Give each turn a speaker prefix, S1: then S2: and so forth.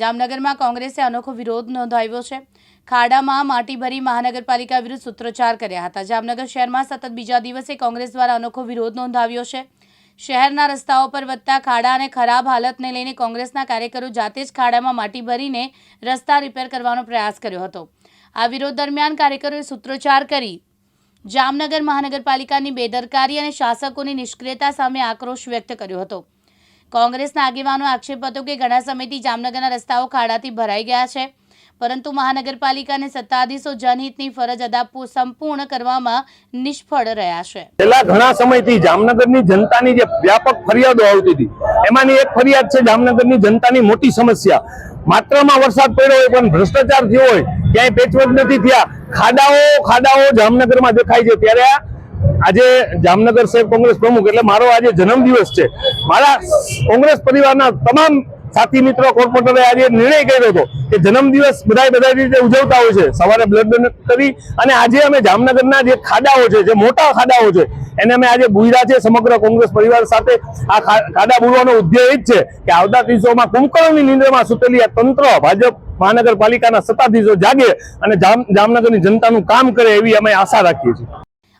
S1: જામનગરમાં કોંગ્રેસે અનોખો વિરોધ નોંધાવ્યો છે. ખાડામાં માટી ભરી મહાનગરપાલિકા વિરુદ્ધ સૂત્રોચ્ચાર કર્યા હતા. જામનગર શહેરમાં સતત બીજા દિવસે કોંગ્રેસ દ્વારા અનોખો વિરોધ નોંધાવ્યો છે. શહેરના રસ્તાઓ પર વધતા ખાડા અને ખરાબ હાલતને લઈને કોંગ્રેસના કાર્યકરો જાતે જ ખાડામાં માટી ભરીને રસ્તા રિપેર કરવાનો પ્રયાસ કર્યો હતો. આ વિરોધ દરમિયાન કાર્યકરોએ સૂત્રોચ્ચાર કરી, જામનગર મહાનગરપાલિકાની બેદરકારી અને શાસકોની નિષ્ક્રિયતા સામે આક્રોશ વ્યક્ત કર્યો હતો. કોંગ્રેસના આગેવાનો આક્ષેપ હતો કે ઘણા સમયથી જામનગરના રસ્તાઓ ખાડાથી ભરાઈ ગયા છે. પરંતુ મહાનગરપાલિકાને સત્તાધીશો જનહિતની ફરજ અદા સંપૂર્ણ કરવામાં નિષ્ફળ રહ્યા છે.
S2: છેલ્લા ઘણા સમયથી જામનગરની જનતાની જે વ્યાપક ફરિયાદો આવતી હતી, એમાંની એક ફરિયાદ છે જામનગરની જનતાની મોટી સમસ્યા. માત્રામાં વરસાદ પડ્યો હોય પણ ભ્રષ્ટાચાર થયો હોય, ક્યાંય પેચવર્ક નથી થયા. ખાડાઓ ખાડાઓ જામનગરમાં દેખાય છે. ત્યારે આજે જામનગર શહેર કોંગ્રેસ પ્રમુખ, એટલે મારો આજે જન્મદિવસ છે. મારા કોંગ્રેસ પરિવારના તમામ સાથી મિત્રો, કોર્પોરેટરે આજે નિર્ણય કર્યો હતો કે જન્મદિવસ બધા બધા રીતે ઉજવતા હોય છે. સવારે બ્લડ ડોનેટ કરી અને આજે અમે જામનગરના જે ખાડાઓ છે, જે મોટા ખાડાઓ છે, એને અમે આજે બુજ્યા છે સમગ્ર કોંગ્રેસ પરિવાર સાથે આ ખાડા બુરવાનો ઉદ્દેશ એ જ છે કે આવતા દિવસોમાં કુંભકર્ણની નિંદ્રામાં સૂતેલી આ તંત્ર ભાજપ મહાનગરપાલિકાના સત્તાધીશો જાગે અને જામનગરની જનતાનું કામ કરે એવી અમે આશા રાખીએ છીએ.